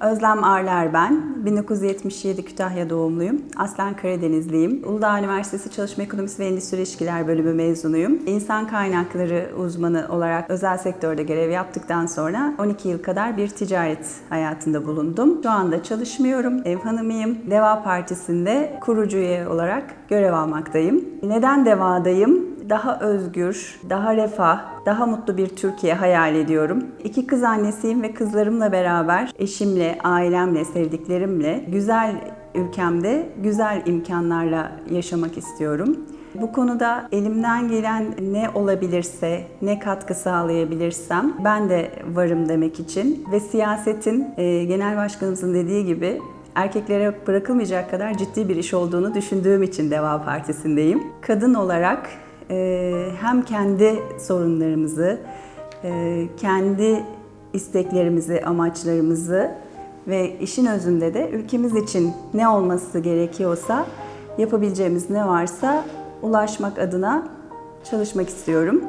Özlem Arler ben. 1977 Kütahya doğumluyum. Aslen Karadenizliyim. Uludağ Üniversitesi Çalışma Ekonomisi ve Endüstri İlişkiler bölümü mezunuyum. İnsan kaynakları uzmanı olarak özel sektörde görev yaptıktan sonra 12 yıl kadar bir ticaret hayatında bulundum. Şu anda çalışmıyorum. Ev hanımıyım. Deva Partisi'nde kurucu üye olarak görev almaktayım. Neden Deva'dayım? Daha özgür, daha refah, daha mutlu bir Türkiye hayal ediyorum. İki kız annesiyim ve kızlarımla beraber eşimle, ailemle, sevdiklerimle güzel ülkemde güzel imkanlarla yaşamak istiyorum. Bu konuda elimden gelen ne olabilirse, ne katkı sağlayabilirsem ben de varım demek için ve siyasetin e, genel başkanımızın dediği gibi erkeklere bırakılmayacak kadar ciddi bir iş olduğunu düşündüğüm için Deva Partisi'ndeyim. Kadın olarak hem kendi sorunlarımızı, e, kendi isteklerimizi, amaçlarımızı ve işin özünde de ülkemiz için ne olması gerekiyorsa, yapabileceğimiz ne varsa ulaşmak adına çalışmak istiyorum.